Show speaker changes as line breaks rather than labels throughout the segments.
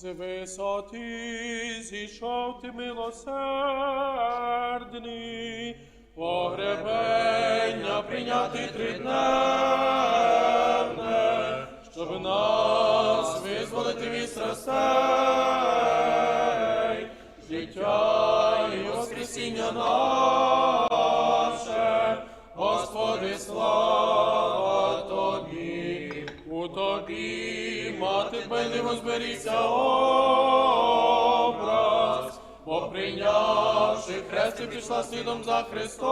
З висоти зійшов ти милосердний, погребення прийняти тридневне, щоб нас визволити від страстей, життя і воскресіння наше, Тобі, мати Бендиво зберігся образ, бо прийнявши хрест, ти пішла слідом за Христом,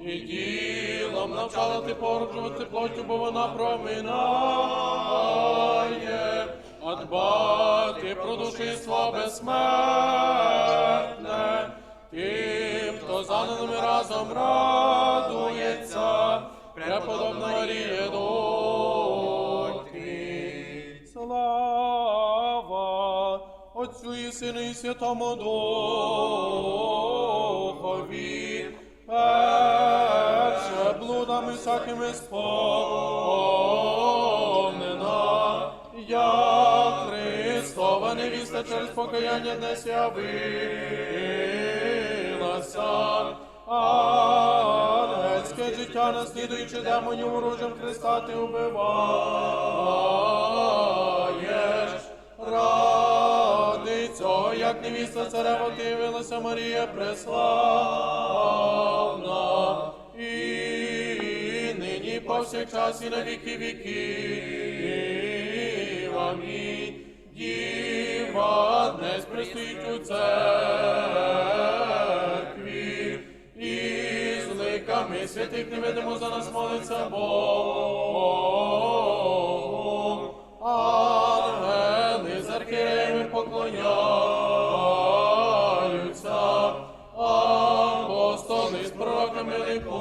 і ділом навчала ти породжувати плоттю, бо вона проминає, а дбати про душиство безсмертне, тим, хто за ними разом радується, преподобна Марія дочі. Слава Отцю і Сину і Святому Духові, перше блудами всякими сповнена, як Христова невіста через покаяння не з'явилася. Ангельське життя, наслідуючи демонів оружжям Христа, ти убиваєш. Ради цього, як невіста царева, ти явилася Марія преславна. І нині повсякчас і на віки віків. Амінь. Діва днес пристоїть у церкві, ликами святих невидимо за нас молиться Богом. Ангели з архієрами поклоняються, апостоли з пророками ликують,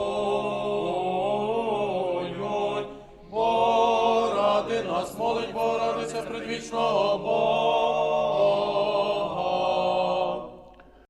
бо ради нас молить, бо радиться предвічного Бога.